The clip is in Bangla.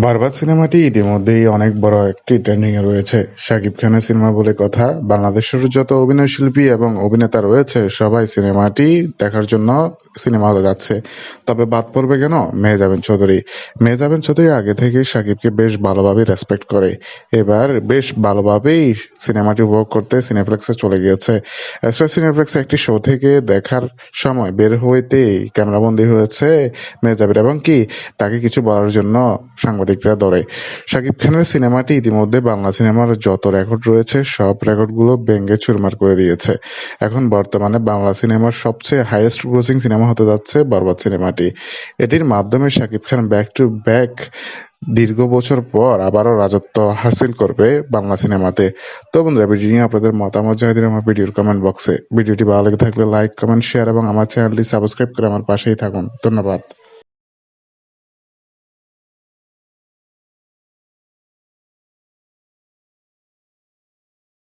বরবাদ সিনেমাটি ইতিমধ্যেই অনেক বড় একটি ট্রেন্ডিং এ রয়েছে। শাকিব খানের সিনেমা বলে কথা, বাংলাদেশের যত অভিনয়শিল্পী এবং অভিনেতা রয়েছে, সবাই সিনেমাটি দেখার জন্য সিনেমা হলে যাচ্ছে। তবে বাদ পড়বে কেন? মেহজাবিন চৌধুরী। মেহজাবিন চৌধুরী আগে থেকেই শাকিবকে বেশ ভালোভাবে রেসপেক্ট করে। এবার বেশ ভালোভাবেই সিনেমাটি উপভোগ করতে সিনেফ্লেক্সে চলে গিয়েছে। সিনেপ্লেক্সে একটি শো থেকে দেখার সময় বের হইতেই ক্যামেরাবন্দি হয়েছে মেহজাবিন এবং কি? তাকে কিছু বলার জন্য সাংবাদিকরা ধরে। শাকিব খানের সিনেমাটি ইতিমধ্যে বাংলা সিনেমার যত রেকর্ড রয়েছে, সব রেকর্ডগুলো ভেঙে চুরমার করে দিয়েছে। এখন বর্তমানে বাংলা সিনেমার সবচেয়ে হাইয়েস্ট গ্রোসিং সিনেমা হতে যাচ্ছে বরবাদ সিনেমাটি। এটির মাধ্যমে Shakib Khan back to back দীর্ঘ বছর পর আবারও রাজত্ব হাসিল করবে বাংলা সিনেমাতে। তো বন্ধুরা ভিডিও নিয়ে আপনাদের মতামত জানিয়ে দিন আমার ভিডিওর কমেন্ট বক্সে ভিডিওটি ভালো লেগে থাকলে লাইক কমেন্ট শেয়ার এবং আমার চ্যানেলটি সাবস্ক্রাইব করে আমার পাশেই থাকুন। ধন্যবাদ।